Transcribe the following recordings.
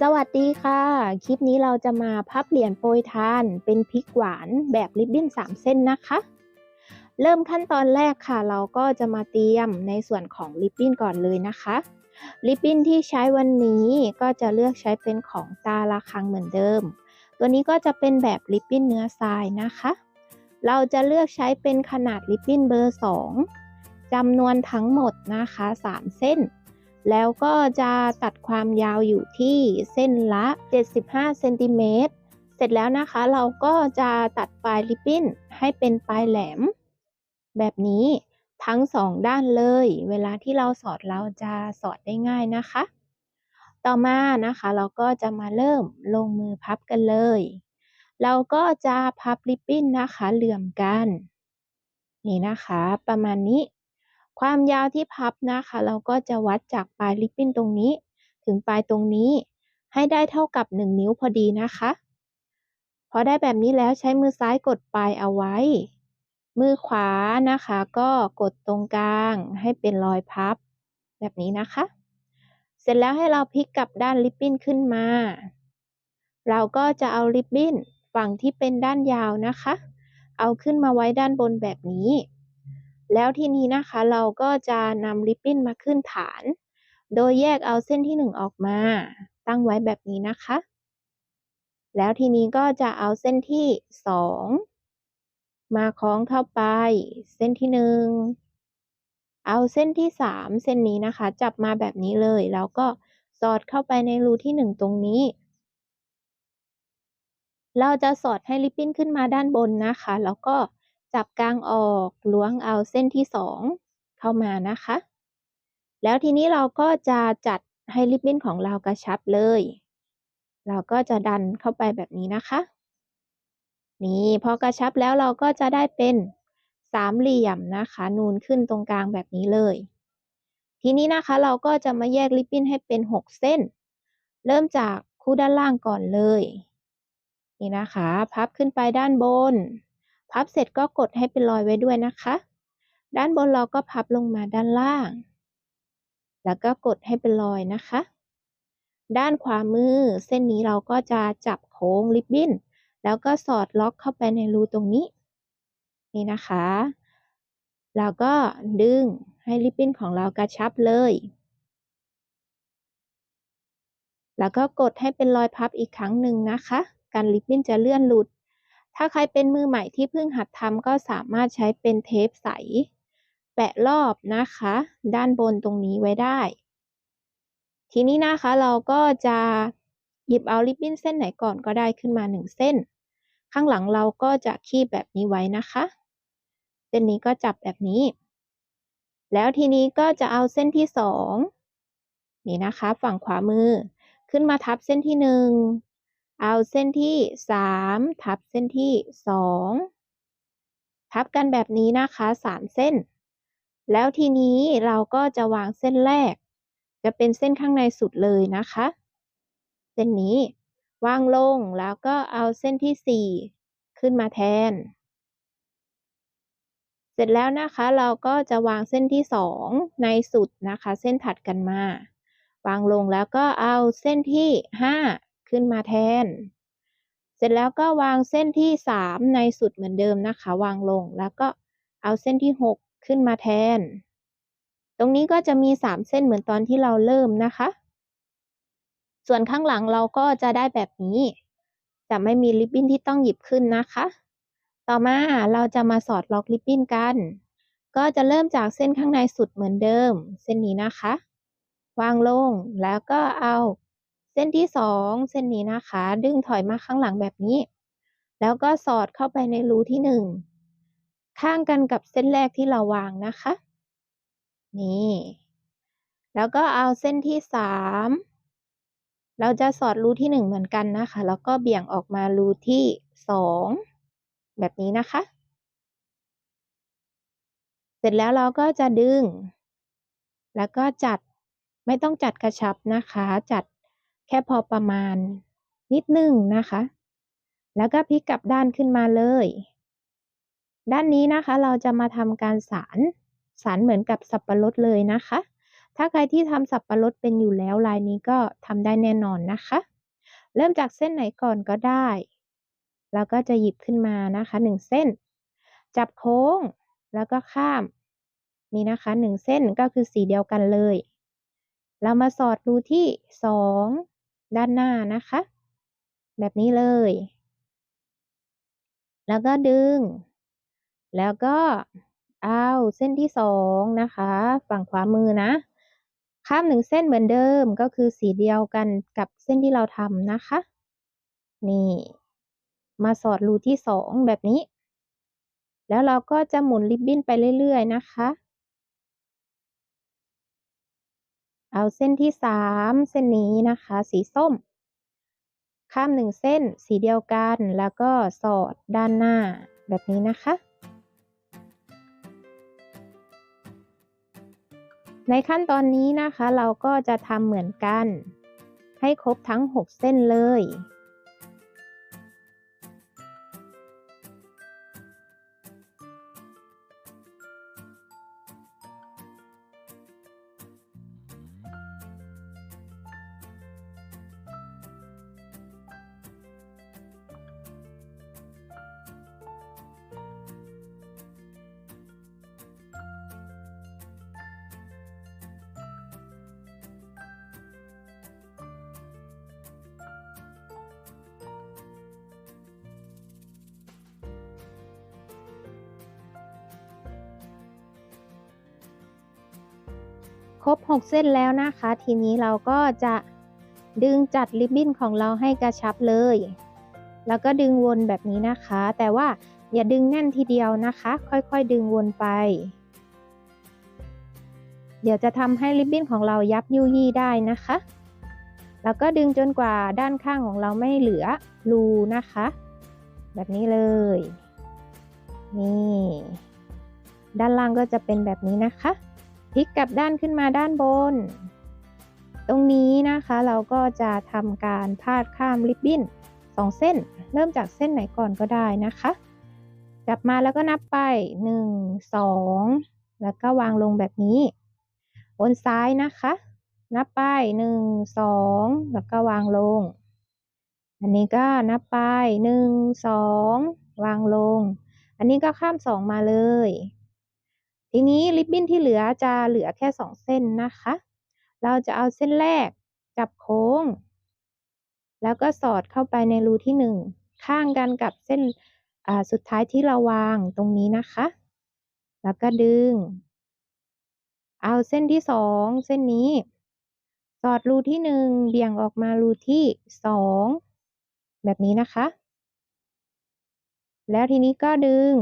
สวัสดีค่ะ คลิปนี้เราจะมาพับเหรียญโปรยทานเป็นพริกหวานแบบริบบิ้น 3 เส้นนะคะ เริ่มขั้นตอนแรกค่ะ เราก็จะมาเตรียมในส่วนของริบบิ้นก่อนเลยนะคะ ริบบิ้นที่ใช้วันนี้ก็จะเลือกใช้เป็นของตาละคังเหมือนเดิม ตัวนี้ก็จะเป็นแบบริบบิ้นเนื้อทรายนะคะ เราจะเลือกใช้เป็นขนาดริบบิ้นเบอร์ 2จำนวนทั้งหมดนะคะ 3 เส้น แล้วก็จะตัดความยาวอยู่ที่เส้นละ 75เซนติเมตรเสร็จแล้วนะคะเราก็จะตัดปลายริบบิ้นให้เป็นปลายแหลม แบบนี้ทั้งสองด้านเลย เวลาที่เราสอดเราจะสอดได้ง่ายนะคะ ต่อมานะคะเราก็จะมาเริ่มลงมือพับกันเลย เราก็จะพับริบบิ้นนะคะเหลื่อมกัน นี่นะคะประมาณนี้ ความยาวที่พับนะคะ เราก็จะวัดจากปลายลิปปิ้นตรงนี้ ถึงปลายตรงนี้ ให้ได้เท่ากับ 1 นิ้วพอดีนะคะ พอได้แบบนี้แล้วใช้มือซ้ายกดปลายเอาไว้ มือขวานะคะ ก็กดตรงกลางให้เป็นรอยพับ แบบนี้นะคะ เสร็จแล้วให้เราพลิกกลับด้านลิปปิ้นขึ้นมา เราก็จะเอาลิปบิ้นฝั่งที่เป็นด้านยาวนะคะ เอาขึ้นมาไว้ด้านบนแบบนี้ แล้วทีนี้นะคะเราก็จะนำริบบิ้นมาขึ้นฐาน โดยแยกเอาเส้นที่ 1 ออกมา ตั้งไว้แบบนี้นะคะ แล้วทีนี้ก็จะเอาเส้นที่ 2 มาคล้องเข้าไป เส้นที่ 1 เอาเส้นที่ 3 เส้นนี้นะคะ จับมาแบบนี้เลย แล้วก็สอดเข้าไปในรูที่ 1 ตรงนี้ เราจะสอดให้ริบบิ้นขึ้นมาด้านบนนะคะ แล้วก็ จับกลางออกล้วงเอาเส้นที่สองเข้ามานะคะ แล้วทีนี้เราก็จะจัดให้ริบบิ้นของเรากระชับเลย เราก็จะดันเข้าไปแบบนี้นะคะ นี่พอกระชับแล้วเราก็จะได้เป็นสามเหลี่ยมนะคะ นูนขึ้นตรงกลางแบบนี้เลย ทีนี้นะคะเราก็จะมาแยกริบบิ้นให้เป็นหกเส้น เริ่มจากคู่ด้านล่างก่อนเลย นี่นะคะ พับขึ้นไปด้านบน พับเสร็จก็กดให้เป็นรอยไว้ด้วยนะคะ ด้านบนเราก็พับลงมาด้านล่าง แล้วก็กดให้เป็นรอยนะคะ ด้านขวามือเส้นนี้เราก็จะจับโค้งริบบิ้น แล้วก็สอดล็อกเข้าไปในรูตรงนี้ นี่นะคะ แล้วก็ดึงให้ริบบิ้นของเรากระชับเลย แล้วก็กดให้เป็นรอยพับอีกครั้งหนึ่งนะคะ การริบบิ้นจะเลื่อนหลุด ถ้าใครเป็นมือใหม่ที่เพิ่งหัดทำก็สามารถใช้เป็นเทปใส แปะรอบนะคะ ด้านบนตรงนี้ไว้ได้ ทีนี้นะคะเราก็จะหยิบเอาริบบิ้นเส้นไหนก่อนก็ได้ขึ้นมาหนึ่งเส้น ข้างหลังเราก็จะคีบแบบนี้ไว้นะคะ เส้นนี้ก็จับแบบนี้ แล้วทีนี้ก็จะเอาเส้นที่สองนี่นะคะ ฝั่งขวามือขึ้นมาทับเส้นที่หนึ่ง เอาเส้นที่ 3 ทับเส้นที่ 2 ทับกันแบบนี้นะคะ 3 เส้น แล้วทีนี้เราก็จะวางเส้นแรก จะเป็นเส้นข้างในสุดเลยนะคะ เส้นนี้วางลงแล้วก็เอาเส้นที่ 4 ขึ้นมาแทน เสร็จแล้วนะคะเราก็จะวางเส้นที่ 2 ในสุดนะคะ เส้นถัดกันมา วางลงแล้วก็เอาเส้นที่ 5 ขึ้นมาแทน เสร็จแล้วก็วางเส้นที่ 3 ในสุดเหมือนเดิมนะคะ วางลงแล้วก็เอาเส้นที่ 6 ขึ้นมาแทน ตรงนี้ก็จะมี 3 เส้นเหมือนตอนที่เราเริ่มนะคะ ส่วนข้างหลังเราก็จะได้แบบนี้ จะไม่มีริบบิ้นที่ต้องหยิบขึ้นนะคะ ต่อมาเราจะมาสอดล็อกริบบิ้นกัน ก็จะเริ่มจากเส้นข้างในสุดเหมือนเดิม เส้นนี้นะคะ วางลงแล้วก็เอา เส้นที่สองเส้นนี้นะคะ ดึงถอยมาข้างหลังแบบนี้ แล้วก็สอดเข้าไปในรูที่หนึ่งข้างกันกับเส้นแรกที่เราวางนะคะ นี่ แล้วก็เอาเส้นที่สามเราจะสอดรูที่หนึ่งเหมือนกันนะคะ แล้วก็เบี่ยงออกมารูที่สองแบบนี้นะคะ เสร็จแล้วเราก็จะดึง แล้วก็จัดไม่ต้องจัดกระชับนะคะ จัด แค่พอประมาณนิดนึงนะคะ แล้วก็พลิกกลับด้านขึ้นมาเลย ด้านนี้นะคะเราจะมาทำการสารสารเหมือนกับสับปะรดเลยนะคะ ถ้าใครที่ทำสับปะรดเป็นอยู่แล้วลายนี้ก็ทำได้แน่นอนนะคะ เริ่มจากเส้นไหนก่อนก็ได้ แล้วก็จะหยิบขึ้นมานะคะหนึ่งเส้น จับโค้งแล้วก็ข้ามนี่นะคะหนึ่งเส้นก็คือสีเดียวกันเลย เรามาสอดรูที่สอง ด้านหน้านะคะ แบบนี้เลย แล้วก็ดึง แล้วก็เอาเส้นที่สองนะคะ ฝั่งขวามือนะ ข้ามหนึ่งเส้นเหมือนเดิมก็คือสีเดียวกันกับเส้นที่เราทำนะคะ นี่ มาสอดรูที่สองแบบนี้ แล้วเราก็จะหมุนริบบิ้นไปเรื่อยๆนะคะ เอาเส้นที่สามเส้นนี้นะคะ สีส้ม ข้ามหนึ่งเส้นสีเดียวกันแล้วก็สอดด้านหน้าแบบนี้นะคะ ในขั้นตอนนี้นะคะเราก็จะทำเหมือนกัน ให้ครบทั้ง 6 เส้นเลย ครบ 6 เส้นแล้วนะคะ ทีนี้เราก็จะดึงจัดริบบิ้นของเราให้กระชับเลย แล้วก็ดึงวนแบบนี้นะคะ แต่ว่าอย่าดึงแน่นทีเดียวนะคะ ค่อยๆ ดึงวนไป เดี๋ยวจะทำให้ริบบิ้นของเรายับยุยี่ได้นะคะ แล้วก็ดึงจนกว่าด้านข้างของเราไม่เหลือรูนะคะ แบบนี้เลย นี่ ด้านล่างก็จะเป็นแบบนี้นะคะ พลิกกลับด้านขึ้นมาด้านบน ตรงนี้นะคะเราก็จะทำการพาดข้ามริบบิ้นสองเส้น เริ่มจากเส้นไหนก่อนก็ได้นะคะ กลับมาแล้วก็นับไป 1 2 แล้วก็วางลงแบบนี้ บนซ้ายนะคะ นับไป 1 2 แล้วก็วางลง อันนี้ก็นับไป 1 2 วางลง อันนี้ก็ข้าม 2 มาเลย ทีนี้ริบบิ้นที่เหลือจะเหลือแค่สองเส้นนะคะ เราจะเอาเส้นแรกจับโค้ง แล้วก็สอดเข้าไปในรูที่หนึ่งข้างกันกับเส้นสุดท้ายที่เราวางตรงนี้นะคะ แล้วก็ดึง เอาเส้นที่สองเส้นนี้ สอดรูที่หนึ่งเบี่ยงออกมารูที่สองแบบนี้นะคะ แล้วทีนี้ก็ดึง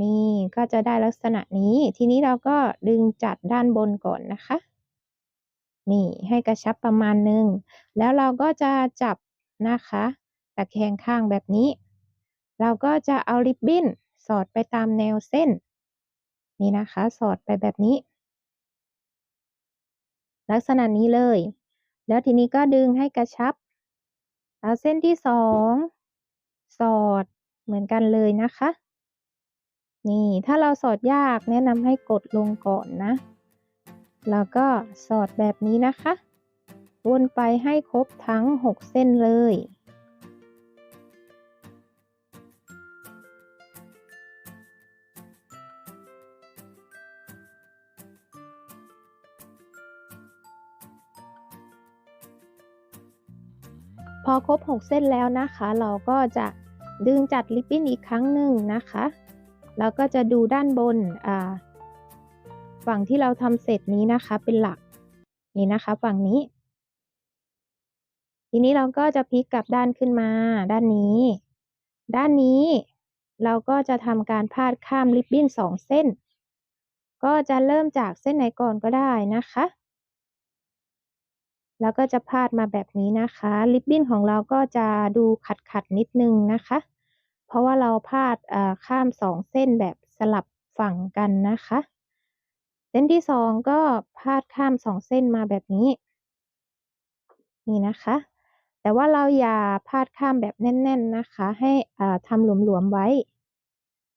นี่ก็จะได้ลักษณะนี้ ทีนี้เราก็ดึงจัดด้านบนก่อนนะคะ นี่ให้กระชับประมาณนึง แล้วเราก็จะจับนะคะ ตะแคงข้างแบบนี้ เราก็จะเอาริบบิ้นสอดไปตามแนวเส้น นี่นะคะ สอดไปแบบนี้ ลักษณะนี้เลย แล้วทีนี้ก็ดึงให้กระชับ เอาเส้นที่สอง สอดเหมือนกันเลยนะคะ นี่ถ้าเราสอดยากแนะนำให้กดลงก่อนนะ แล้วก็สอดแบบนี้นะคะ วนไปให้ครบทั้ง 6 เส้นเลย พอครบ 6 เส้นแล้วนะคะ เราก็จะดึงจัดลิปปิ้นอีกครั้งหนึ่งนะคะ แล้วก็จะดูด้านบนฝั่งที่เราทำเสร็จนี้นะคะเป็นหลักนี่นะคะฝั่งนี้ ทีนี้เราก็จะพลิกกลับด้านขึ้นมา ด้านนี้ ด้านนี้เราก็จะทำการพาดข้ามริบบิ้นสองเส้น ก็จะเริ่มจากเส้นไหนก่อนก็ได้นะคะ แล้วก็จะพาดมาแบบนี้นะคะริบบิ้นของเราก็จะดูขัดขัดนิดนึงนะคะ เพราะว่าเราพาดข้ามสองเส้นแบบสลับฝั่งกันนะคะ เส้นที่สองก็พาดข้ามสองเส้นมาแบบนี้ นี่นะคะ แต่ว่าเราอย่าพาดข้ามแบบแน่น ๆนะคะ ให้ทำหลวมๆไว้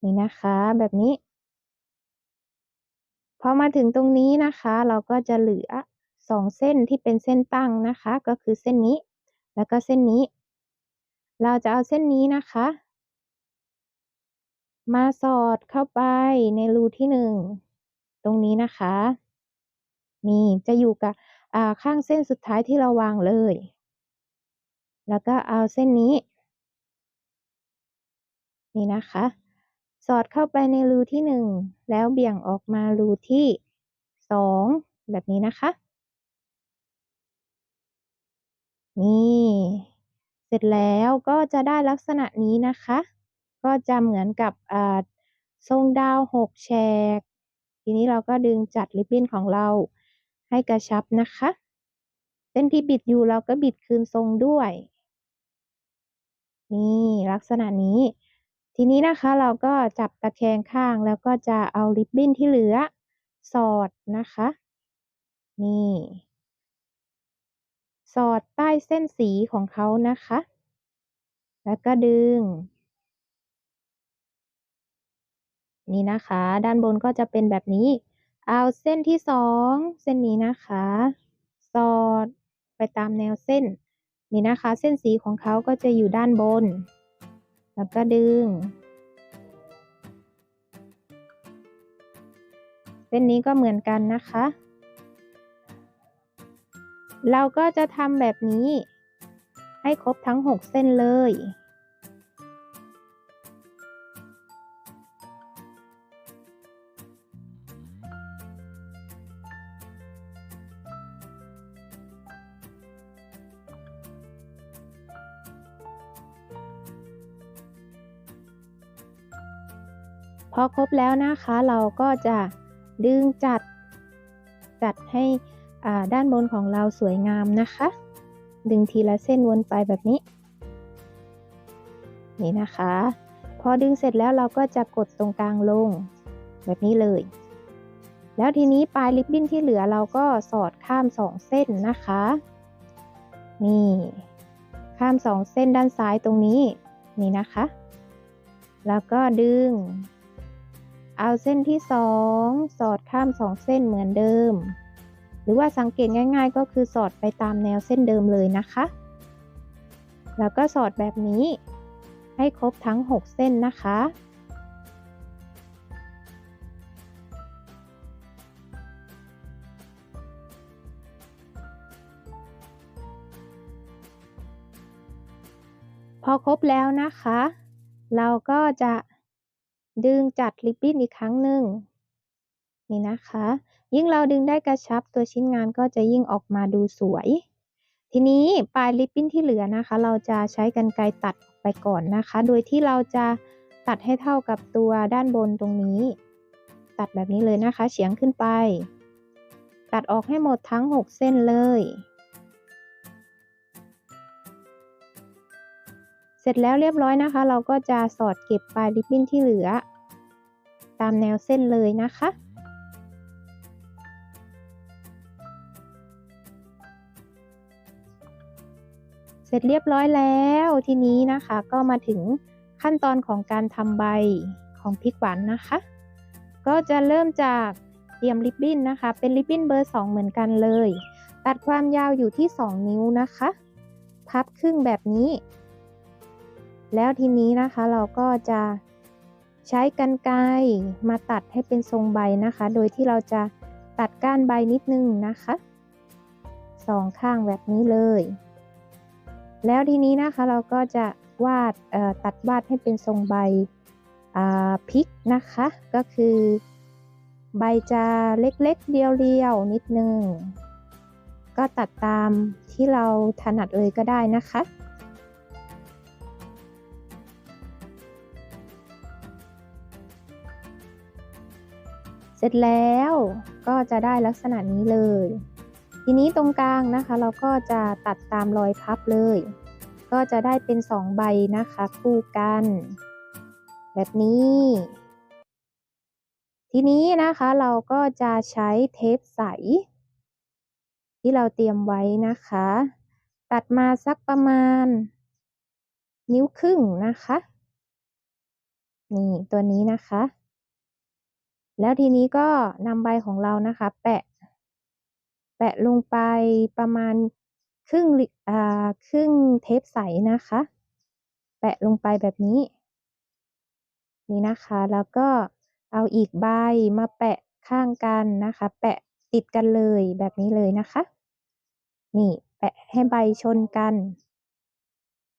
นี่นะคะแบบนี้พพอมาถึงตรงนี้นะคะ เราก็จะเหลือสองเส้นที่เป็นเส้นตั้งนะคะ ก็คือเส้นนี้ แล้วก็เส้นนี้ เราจะเอาเส้นนี้นะคะ มาสอดเข้าไปในรูที่หนึ่งตรงนี้นะคะ นี่จะอยู่กับข้างเส้นสุดท้ายที่เราวางเลย แล้วก็เอาเส้นนี้ นี่นะคะ สอดเข้าไปในรูที่หนึ่งแล้วเบี่ยงออกมารูที่สองแบบนี้นะคะ นี่ เสร็จแล้วก็จะได้ลักษณะนี้นะคะ ก็จะเหมือนกับทรงดาวหกแฉก ทีนี้เราก็ดึงจัดริบบิ้นของเราให้กระชับนะคะ เส้นที่บิดอยู่เราก็บิดคืนทรงด้วย นี่ลักษณะนี้ ทีนี้นะคะเราก็จับตะแคงข้างแล้วก็จะเอาริบบิ้นที่เหลือ สอดนะคะ นี่ สอดใต้เส้นสีของเขานะคะ แล้วก็ดึง นี่นะคะ ด้านบนก็จะเป็นแบบนี้ เอาเส้นที่สองเส้นนี้นะคะ สอดไปตามแนวเส้น นี่นะคะ เส้นสีของเขาก็จะอยู่ด้านบน แล้วก็ดึง เส้นนี้ก็เหมือนกันนะคะ เราก็จะทำแบบนี้ ให้ครบทั้ง 6 เส้นเลย พอครบแล้วนะคะเราก็จะดึงจัดจัดให้ด้านบนของเราสวยงามนะคะ ดึงทีละเส้นวนไปแบบนี้ นี่นะคะ พอดึงเสร็จแล้วเราก็จะกดตรงกลางลงแบบนี้เลย แล้วทีนี้ปลายริบบิ้นที่เหลือเราก็สอดข้ามสองเส้นนะคะ นี่ ข้ามสองเส้นด้านซ้ายตรงนี้ นี่นะคะ แล้วก็ดึง เอาเส้นที่สองสอดข้ามสองเส้นเหมือนเดิม หรือว่าสังเกตง่าย ๆ ก็คือสอดไปตามแนวเส้นเดิมเลยนะคะ แล้วก็สอดแบบนี้ ให้ครบทั้ง 6 เส้นนะคะ พอครบแล้วนะคะ เราก็จะ ดึงจัดริบบิ้นอีกครั้งหนึ่งนี่นะคะ ยิ่งเราดึงได้กระชับตัวชิ้นงานก็จะยิ่งออกมาดูสวย ทีนี้ปลายริบบิ้นที่เหลือนะคะ เราจะใช้กันไกรตัดไปก่อนนะคะ โดยที่เราจะตัดให้เท่ากับตัวด้านบนตรงนี้ ตัดแบบนี้เลยนะคะ เฉียงขึ้นไป ตัดออกให้หมดทั้ง 6 เส้นเลย เสร็จแล้วเรียบร้อยนะคะ เราก็จะสอดเก็บปลายริบบิ้นที่เหลือ ตามแนวเส้นเลยนะคะ เสร็จเรียบร้อยแล้วทีนี้นะคะก็มาถึงขั้นตอนของการทำใบของพริกหวานนะคะ ก็จะเริ่มจากเตรียมริบบิ้นนะคะ เป็นริบบิ้นเบอร์ 2 เหมือนกันเลย ตัดความยาวอยู่ที่ 2 นิ้วนะคะ พับครึ่งแบบนี้ แล้วทีนี้นะคะเราก็จะใช้กันไกรมาตัดให้เป็นทรงใบนะคะ โดยที่เราจะตัดก้านใบนิดนึงนะคะสองข้างแบบนี้เลย แล้วทีนี้นะคะเราก็จะวาดตัดวาดให้เป็นทรงใบพริกนะคะ ก็คือใบจะเล็กๆเรียวๆนิดนึง ก็ตัดตามที่เราถนัดเลยก็ได้นะคะ เสร็จแล้วก็จะได้ลักษณะนี้เลย ทีนี้ตรงกลางนะคะ เราก็จะตัดตามรอยพับเลย ก็จะได้เป็นสองใบนะคะคู่กัน แบบนี้ ทีนี้นะคะเราก็จะใช้เทปใส ที่เราเตรียมไว้นะคะ ตัดมาสักประมาณ นิ้วครึ่งนะคะ นี่ตัวนี้นะคะ แล้วทีนี้ก็นำใบของเรานะคะ แปะ แปะลงไปประมาณครึ่งอ่าครึ่งเทปใสนะคะ แปะลงไปแบบนี้ นี่นะคะ แล้วก็เอาอีกใบมาแปะข้างกันนะคะ แปะติดกันเลยแบบนี้เลยนะคะ นี่แปะให้ใบชนกัน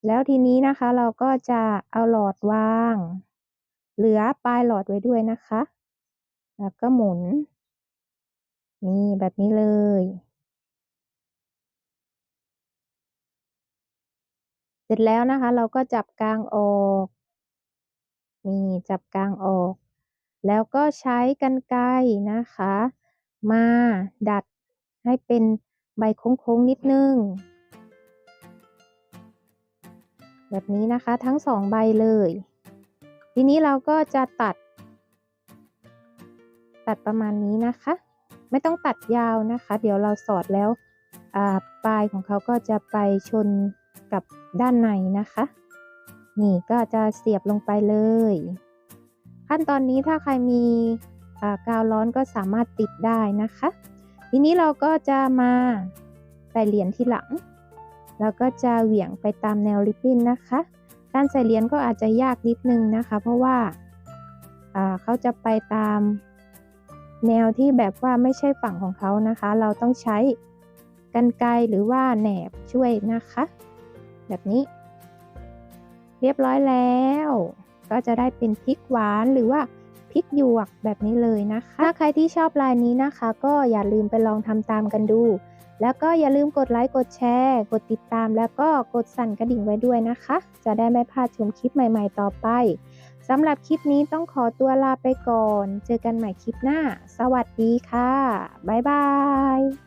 แล้วทีนี้นะคะเราก็จะเอาหลอดวาง เหลือปลายหลอดไว้ด้วยนะคะ แล้วก็หมุน นี่แบบนี้เลย เสร็จแล้วนะคะ เราก็จับกลางออก นี่จับกลางออก แล้วก็ใช้กรรไกรนะคะ มาดัดให้เป็นใบโค้งๆนิดนึง แบบนี้นะคะทั้งสองใบเลย ทีนี้เราก็จะตัด ตัดประมาณนี้นะคะ ไม่ต้องตัดยาวนะคะ เดี๋ยวเราสอดแล้วปลายของเขาก็จะไปชนกับด้านในนะคะ นี่ก็จะเสียบลงไปเลย ขั้นตอนนี้ถ้าใครมีกาวร้อนก็สามารถติดได้นะคะ ทีนี้เราก็จะมาใส่เหรียญที่หลัง แล้วก็จะเหวี่ยงไปตามแนวริบบิ้นนะคะ การใส่เหรียญก็อาจจะยากนิดนึงนะคะ เพราะว่าเขาจะไปตาม แนวที่แบบว่าไม่ใช่ฝั่งของเขานะคะ เราต้องใช้กันไกหรือว่าแหนบช่วยนะคะ แบบนี้ เรียบร้อยแล้ว ก็จะได้เป็นพริกหวานหรือว่าพริกหยวกแบบนี้เลยนะคะ ถ้าใครที่ชอบลายนี้นะคะ ก็อย่าลืมไปลองทำตามกันดู แล้วก็อย่าลืมกดไลค์กดแชร์ กดติดตาม แล้วก็กดสั่นกระดิ่งไว้ด้วยนะคะ จะได้ไม่พลาดชมคลิปใหม่ ๆ ต่อไป สำหรับคลิปนี้ต้องขอตัวลาไปก่อน เจอกันใหม่คลิปหน้า สวัสดีค่ะ บ๊ายบาย